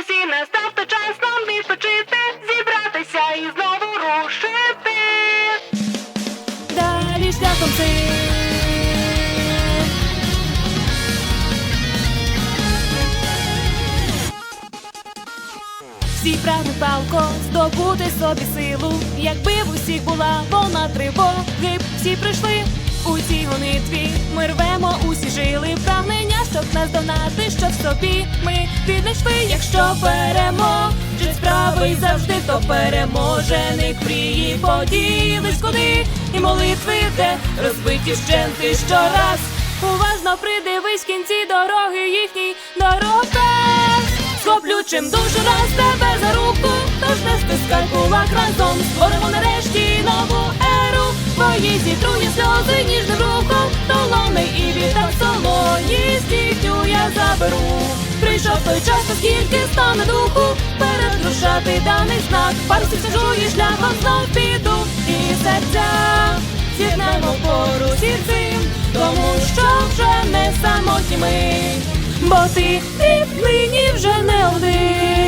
Ось і настав той час нам відпочити, зібратися і знову рушити. Далі шляхом цим Всі прагнуть палко здобути собі силу, якби в усіх була вона тривоги, б всі прийшли у цій гонитві. Ми рвемо усі жили прагнення, щоб нас донати, щоб собі ми віднайшли, якщо переможець правий завжди, то переможених мрії поділись куди і молитви, де розбиті щенти щораз. Уважно придивись кінці дороги їхній дорогах. Схоплю чим дуже раз тебе за руку, тож не стискай кулак разом. Створимо нарешті нову еру. Твої зітруні сльози ніжним рухом, долони і вітер той час, оскільки стане духу, перетрушати даний знак. Парусі сижу і шляхом знов піду, і серця з'єднаємо порусі цим, тому що вже не самотні ми. Бо ти і нині вже не один.